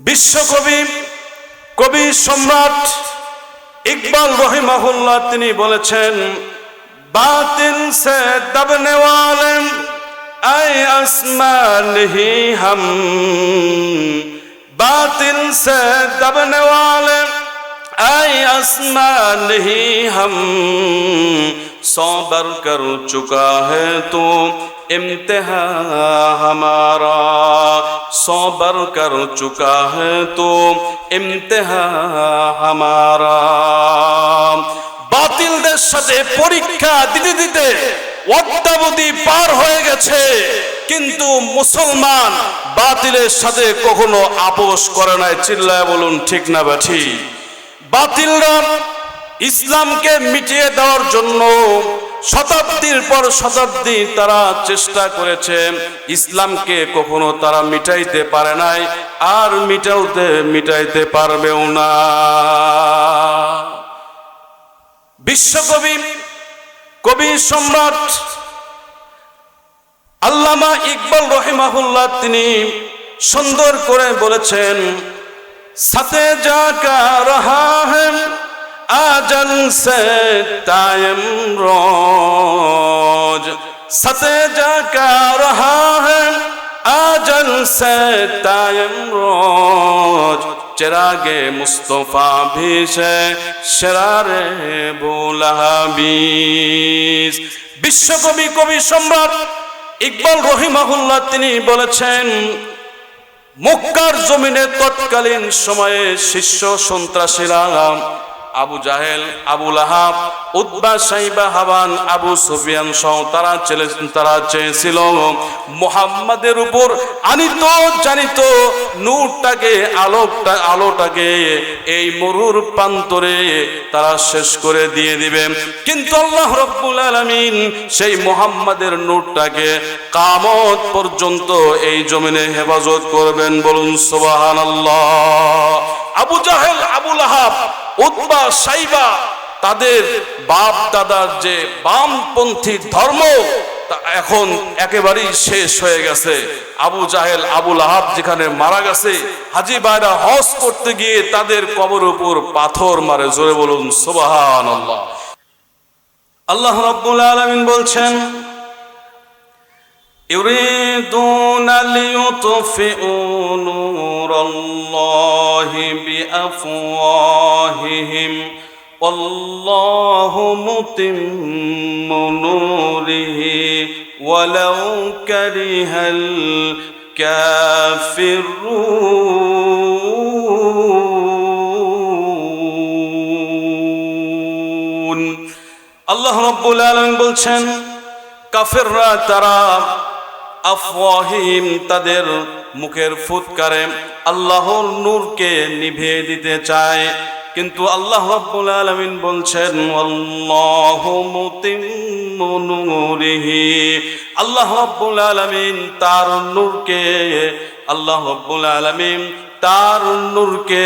বিশ্বকবি কবি সম্রাট ইকবাল রহিমাহুল্লাহ তিনি বলেছেন বাতিল সে দবনে वाले ऐ आसमान ही हम बातिल से दबने वाले ऐ आसमान ही हम सौबर कर चुका है तो امتحا ہمارا صبر کر چکا ہے تو امتحا ہمارا বাতিলদের সাথে পরীক্ষা দিতে দিতে অত্যাবধি পার হয়ে গেছে কিন্তু মুসলমান বাতিলের সাথে কখনো আপোষ করে নাই চিল্লায় বলুন ঠিক না ব্যাঠি বাতিলরা ইসলামকে মিটিয়ে দেওয়ার জন্য শতাব্দীর পর শতাব্দী তারা চেষ্টা করেছে ইসলামকে কখনো তারা মিটাইতে পারে নাই, আর মিটাইতে মিটাইতে পারবেও না। বিশ্বকবি, কবি সম্রাট আল্লামা ইকবাল রহিমাহুল্লাহ তিনি সুন্দর করে বলেছেন সাথে যা কা রহা آجل سے تائم روز ستے جا کا رہا ہے آجل سے تائم روز چراغ مصطفیٰ بھی سے شرار بولا بیس বিশ্ব কবি কবি সম্রাট ইকবাল রহিমাহুল্লাহ তিনি বলেছেন মক্কার জমিনে তৎকালীন সময়ে শিষ্য সন্ত্রাসীরা আবু জাহেল, আবু লাহাব উদ্বা সাইবা, হাবান, আবু সুফিয়ান সহ তারা ছেলে তারা চেয়েছিল মোহাম্মদের উপর আনিত, জানিত নূরটাকে, আলোকটা, আলোটাকে এই মরুর প্রান্তরে তারা শেষ করে দিয়ে দিবে। কিন্তু আল্লাহ রব্বুল আলামিন সেই মোহাম্মদের নূরটাকে কামত পর্যন্ত এই জমিনে হেফাজত করবেন বলুন, সুবহানাল্লাহ। আবু জাহেল, আবু লাহাব, উতবা, সাইবা, তাদের বাপ দাদার যে বামপন্থী ধর্ম এখন একেবারেই শেষ হয়ে গেছে। আবু জাহেল, আবু লাহাব যেখানে মারা গেছে, হাজি বাইরা হজ করতে গিয়ে তাদের কবর উপর পাথর মারে। জোরে বলুন সুবাহান আল্লাহ রব্বুল আলমিন বলছেন يريدون ليطفئوا نور الله بأفواههم والله متم نوره ولو كره الكافرون আল্লাহ রব্বুল আলম বলছেন কাফেররা তারা আফওয়াহিম তাদের মুখের ফুৎকারে আল্লাহর নূরকে নিভিয়ে দিতে চায়। কিন্তু আল্লাহ রাব্বুল আলামিন বলছেন, আল্লাহু মুতিম্মু নূরিহি। আল্লাহ রাব্বুল আলামিন তার নূরকে, আল্লাহ রাব্বুল আলামিন তার নূরকে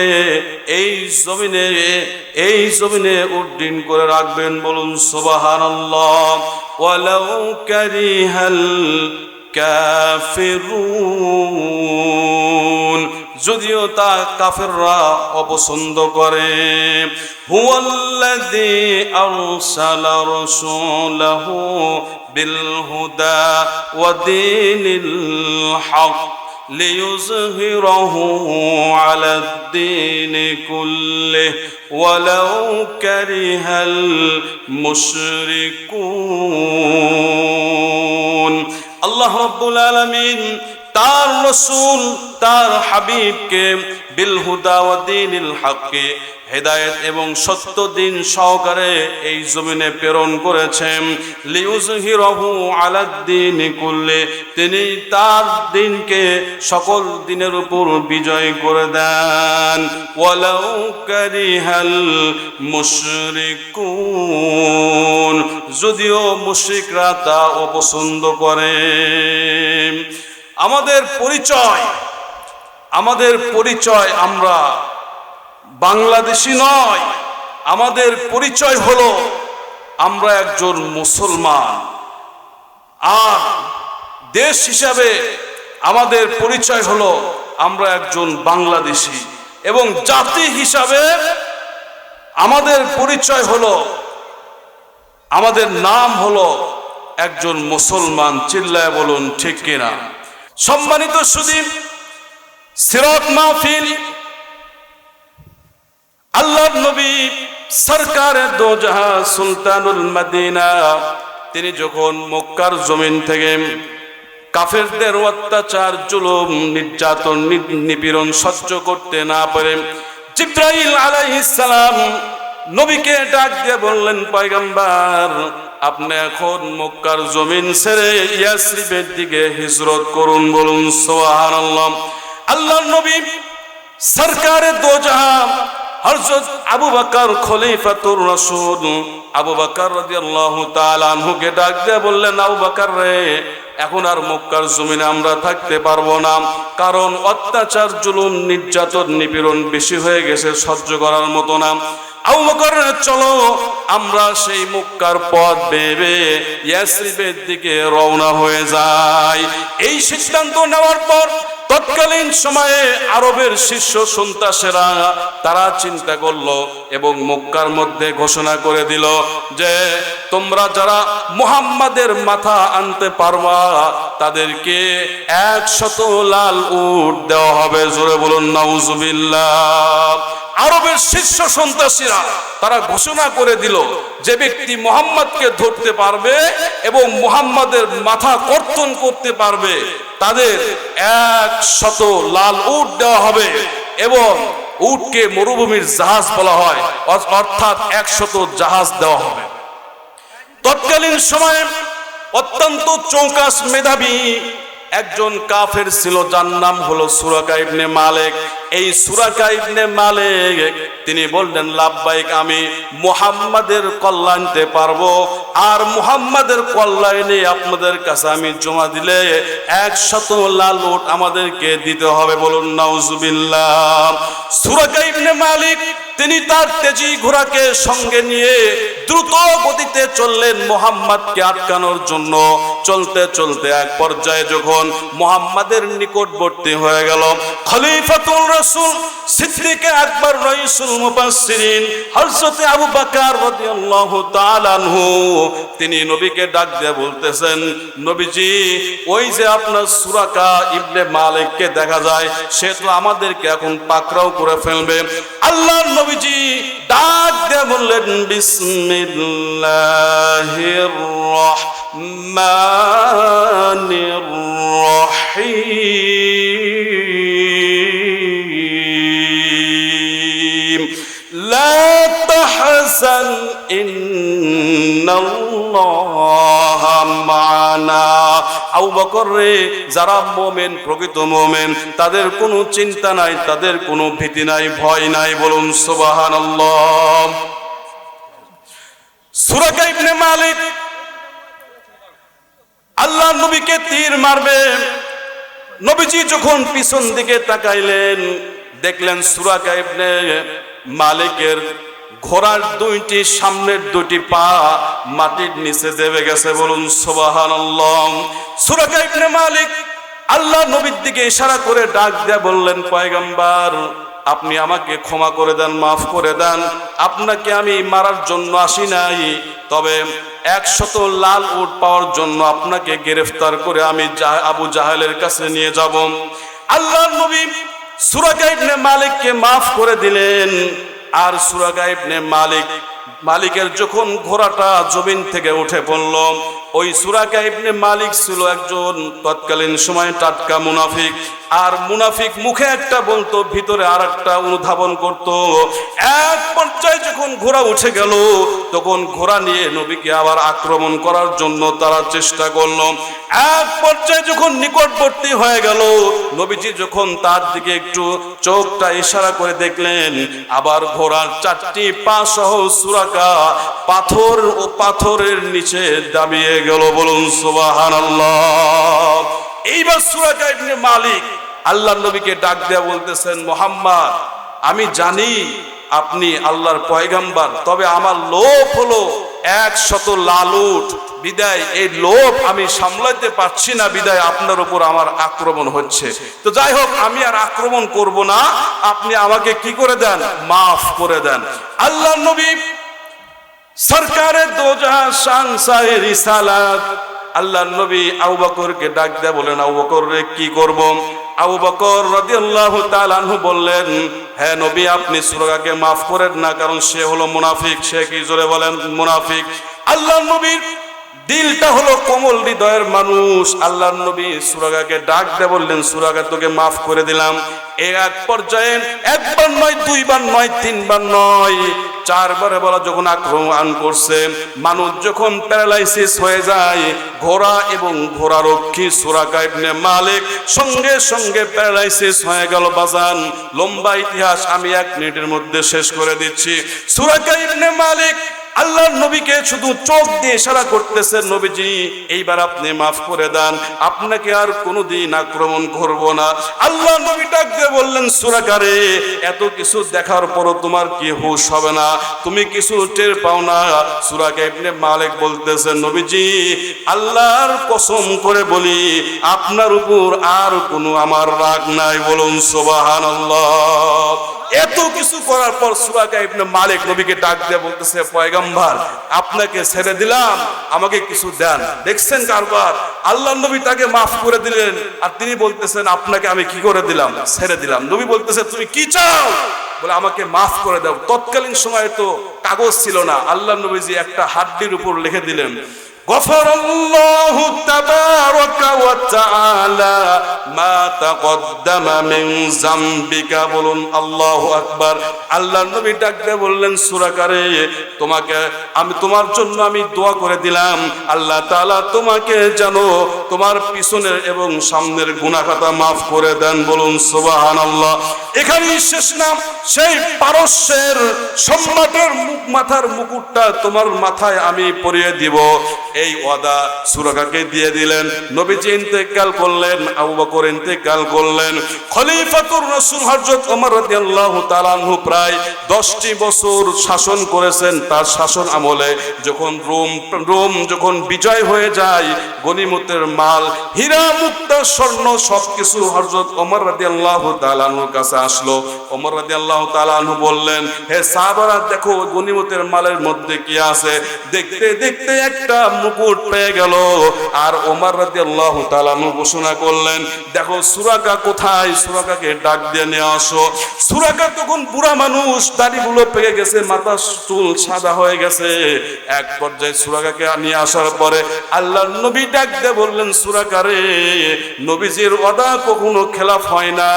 এই জমিনে এই জমিনে উড্ডীন করে রাখবেন বলুন, সুবহানাল্লাহ। ওয়ালাউ কারিহাল কাফিরুন যদিও তা কাফেররা অপছন্দ করে হুয়াল্লাযী আরসালা রাসূলাহু বিল হুদা ওয়া দীনিল হক ليظهره على الدين كله ولو كره المشركون আল্লাহ রব্বুল আলমিন তার রসুল তার হাবিবকে বিল হুদা ওয়া দীনিল হককে, হেদায়েত এবং সত্য দিন সহকারে এই জমিনে প্রেরণ করেছেন। লিউজহিরাহু আলাদ্দিন কুল্লে, তিনি তার দিনকে সকল দিনের উপর বিজয় করে দেন। ওয়ালাউ কারিহাল যদিও মুশরিকরা তা অপছন্দ করে। আমাদের পরিচয় আমাদের পরিচয় আমরা বাংলাদেশি নয়, আমাদের পরিচয় হলো আমরা একজন মুসলমান। আর দেশ হিসাবে আমাদের পরিচয় হলো আমরা একজন বাংলাদেশি এবং জাতি হিসাবে আমাদের পরিচয় হলো, আমাদের নাম হলো একজন মুসলমান। চিল্লায় বলুন ঠিক কিনা। সম্মানিত সুদীপ সিরাত মাহফিল। আল্লাহর নবী সরকারে দো জাহা সুলতানুল মদিনা, তিনি যখন মক্কার জমিন থেকে কাফেরদের অত্যাচার, জুলুম, নির্যাতন নিপীড়ন সহ্য করতে না পারে, জিব্রাইল আলাইহিস সালাম নবীকে ডাক দিয়ে বললেন, পয়গম্বর, আপনি এখন মক্কার জমিন ছেড়ে ইয়াসরিবের দিকে হিজরত করুন বলুন, সুবহানাল্লাহ। আল্লাহর নবী সরকারে দো জাহান হযরত আবু বকর খলিফাতুর রাসূল। আবু বকর রাদিয়াল্লাহু তাআলা আনহুকে ডাক দিয়ে বললেন, আবু বকর রে, এখন আর মক্কার জমিনে আমরা থাকতে পারব না। কারণ অত্যাচার, জুলুম, নির্যাতন, নিপীড়ন বেশি হয়ে গেছে, সহ্য করার মতো না। আবু বকর চলো, আমরা সেই মক্কার পথ বেবে ইয়াসরিবের দিকে রওনা হয়ে যাই। এই সিদ্ধান্ত নেওয়ার পর তৎকালীন সময়ে আরবের শীর্ষ সন্ত্রাসেরা তারা চিন্তা করল এবং মক্কার মধ্যে ঘোষণা করে দিল যে তোমরা যারা মুহাম্মাদের মাথা আনতে পারবা, তাদেরকে একশত লাল উট দেওয়া হবে। জোরে বলুন, নাউজুবিল্লাহ। আরবের শীর্ষ সন্ত্রাসীরা তারা ঘোষণা করে দিল যে ব্যক্তি মোহাম্মদকে ধরতে পারবে এবং মোহাম্মদের মাথা কর্তন করতে পারবে তাদের এক শত লাল উট দেওয়া হবে এবং উটকে মরুভূমির জাহাজ বলা হয়। অর- অর্থাৎ একশত জাহাজ দেওয়া হবে। তৎকালীন সময়ে অত্যন্ত চৌকাস মেধাবী একজন কাফের ছিল, যার নাম হলো সুরাকা ইবনে মালিক। এই সুরাকা ইবনে মালিক, তিনি বললেন, লাভবাইক, আমি মুহাম্মাদের কল্যাণতে পারব। আর মুহাম্মাদের কল্যাণে আপনাদের কাছে আমি জমা দিলে একশত লাল উট আমাদেরকে দিতে হবে বলুন, নাউজুবিল্লাহ। সুরাকা ইবনে মালিক তিনি তার তেজি ঘোড়াকে সঙ্গে নিয়ে দ্রুত গতিতে চললেন মোহাম্মদকে আটকানোর জন্য। চলতে চলতে এক পর্যায়ে যখন মোহাম্মদের নিকটবর্তী হয়ে গেল, খলিফাতুল রাসূল সিদ্দিকে আকবর রাইসুল মুফাসসিরিন, হযরতে আবু বকর রাদিয়াল্লাহু তাআলা আনহু, তিনি নবীকে ডাক দিয়ে বলতেছেন, নবীজি, ওই যে আপনার সুরাকা ইবনে মালিককে দেখা যায়, সে তো আমাদেরকে এখন পাকড়াও করে ফেলবে। আল্লাহর নবীজি ডাক দিয়ে বললেন বিসমিল্লাহির রহমানির রহিম। আবু বকর রে, যারা মোমেন, প্রকৃত মোমেন, তাদের কোনো চিন্তা নাই, তাদের কোনো ভীতি নাই, ভয় নাই, বলুন ইবনে মালিক, আল্লাহ নবীকে তীর মারবে। নবীজি যখন পিছন দিকে তাকাইলেন, দেখলেন সুরাকা ইবনে মালিকের ঘোড়ার দুইটি, সামনের দুটি পা মাটির নিচে দেবে গেছে বলুন ইবনে মালিক আল্লাহ নবীর দিকে ইশারা করে ডাক দেয়া বললেন, পয়গম্বর, আপনি আমাকে ক্ষমা করে দেন, মাফ করে দেন। আপনাকে আমি মারার জন্য আসি নাই, তবে একশত লাল উট পাওয়ার জন্য আপনাকে গ্রেফতার করে আমি আবু জাহেলের কাছে নিয়ে যাব। আল্লাহ নবী সুরাকা মালিককে মাফ করে দিলেন। আর সুরাকা ইবনে মালিক মালিকের যখন ঘোড়াটা জমিন থেকে উঠে পড়ল, ওই সুরাকা ইবনে মালিক ছিল একজন তৎকালীন সময় টাটকা মুনাফিক। আর মুনাফিক মুখে একটা বলতো, ভিতরে আর একটা অনুধাবন করত। এক পর্যায়ে যখন ঘোড়া উঠে গেল, তখন ঘোড়া নিয়ে নবীকে আবার আক্রমণ করার জন্য তারা চেষ্টা করল। এক পর্যায়ে যখন নিকটবর্তী হয়ে গেল, নবীজি যখন তার দিকে একটু চোখটা ইশারা করে দেখলেন, আবার ঘোড়ার চারটি পা সহ সুরাকা পাথর ও পাথরের নিচে দাবিয়ে গেল বলুন সুবহানাল্লাহ। এইবার সুরাকা ইবনে মালিক আল্লাহ নবীকে ডাক দেয়া বলতেছেন, মোহাম্মদ, আমি জানি আপনি আল্লাহর পয়গাম্বার, তবে আমার লোভ হলো এক শত লালুট। বিদায়, এই লোভ আমি সামলাতে পারছি না, বিদায় আপনার উপর আমার আক্রমণ হচ্ছে। তো যাই হোক, আমি আর আক্রমণ করব না, আপনি আমাকে কি করে দেন? মাফ করে দেন। আল্লাহ নবী সরকারের দোজা শান ইসালাত আল্লাহ নবী আবু বকরকে ডাক দেয়া বলেন, আবু বকর রে, কি করব? আবু বকর রাদিয়াল্লাহু তাআলা আনহু বললেন হ্যাঁ নবী, আপনি সুরাগাকে মাফ করেন না, কারণ সে হলো মুনাফিক। সে কি জোরে বলেন, মুনাফিক? আল্লাহ নবীর দিলটা হলো কোমল হৃদয়ের মানুষ। আল্লাহ নবী সুরাগাকে ডাক দে বললেন, সুরাগা, তোকে মাফ করে দিলাম। এক পর্যায়ে একবার নয়, দুইবার নয়, তিনবার নয়, চারবারে বলা যখন আক্রমণ করছে, মানুষ যখন প্যারালাইসিস হয়ে যায়, ঘোড়া এবং ঘোড়ারক্ষী সুরাকা ইবনে মালিক সঙ্গে সঙ্গে প্যারালাইসিস হয়ে গেল বাজান। লম্বা ইতিহাস আমি এক মিনিটের মধ্যে শেষ করে দিচ্ছি। সুরাকা ইবনে মালিক আল্লাহর নবীকে শুধু চোখ দিয়ে ইশারা করতেছেন, নবীজি, এইবার আপনি মাফ করে দেন, আপনাকে আর কোনোদিন আক্রমণ করব না। আল্লাহ নবী ডাক দিয়ে বললেন সুরাকারে এত কিছু দেখার পরও তোমার কি হুশ হবে না? তুমি কিছু টের পাও না? সুরাকে ইবনে মালিক বলতেছেন, নবীজি, আল্লাহর কসম করে বলি, আপনার উপর আর কোনো আমার রাগ নাই, বলুন সুবহানাল্লাহ। এত কিছু করার পর সুরাকা ইবনে মালিক নবীকে ডাক দিয়ে বলতেছে, পয়গম্বর, আপনাকে ছেড়ে দিলাম, আমাকে কিছু দেন। দেখছেন কারবার? আল্লাহ নবী তাকে মাফ করে দিলেন আর তিনি বলতেছেন, আপনাকে আমি কি করে দিলাম? ছেড়ে দিলাম। নবী বলতেছে, তুমি কি চাও? বলে, আমাকে মাফ করে দাও। তৎকালীন সময়ে তো কাগজ ছিল না। আল্লাহ নবীজি একটা হাড্ডির উপর লিখে দিলেন غفر الله تبارك وتعالى ما تقدم من ذنبك বলুন আল্লাহু আকবার আল্লাহ নবী ডাক দিয়ে বললেন সূরাকারে তোমাকে আমি তোমার জন্য আমি দোয়া করে দিলাম আল্লাহ তাআলা তোমাকে জানো তোমার পিছনের এবং সামনের গুনাহ খাতা maaf করে দেন বলুন সুবহানাল্লাহ এখানেই শেষ নাম সেই পারস্যের সম্রাটের মুখ মাথার মুকুটটা তোমার মাথায় আমি পরিয়ে দিব এই ওয়াদা সুরাকাকে দিয়ে দিলেন। নবীজি ইন্তেকাল করলেন, আবু বকর ইন্তেকাল করলেন। খলিফাতুর রাসূল হযরত ওমর রাদিয়াল্লাহু তাআলা আনহু প্রায় 10টি বছর শাসন করেছেন তার শাসন আমলে। যখন রোম রোম যখন বিজয় হয়ে যায়, গনিমতের মাল হীরা মুক্তা স্বর্ণ সবকিছু হযরত ওমর রাদিয়াল্লাহু তাআলা আনহুর কাছে আসলো। ওমর রাদিয়াল্লাহু তাআলা আনহু বললেন, হে সাহাবারা, দেখো গনিমতের মালের মধ্যে কি আছে? দেখতে দেখতে একটা মুকুট পেয়ে গেল। আর ওমর রাদিয়াল্লাহু তাআলা ঘোষণা করলেন, দেখো, সুরাকা কোথায়? সুরাকাকে ডাক দিয়ে নিয়ে আসো। সুরাকা তখন বুড়া মানুষ দাড়িগুলো পেয়ে গেছে মাথা চুল সাদা হয়ে গেছে। এক পর্যায়ে সুরাকাকে নিয়ে আসার পরে আল্লাহ নবী ডাক দিয়ে বললেন সুরাকারে নবীজির অদা কখনো খেলাফ হয় না।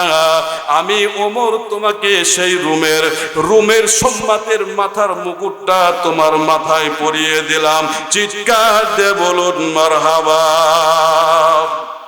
আমি ওমর তোমাকে সেই রুমের রুমের সম্মাতের মাথার মুকুটটা তোমার মাথায় পরিয়ে দিলাম। চিৎকার দে বলুন মারহাবা।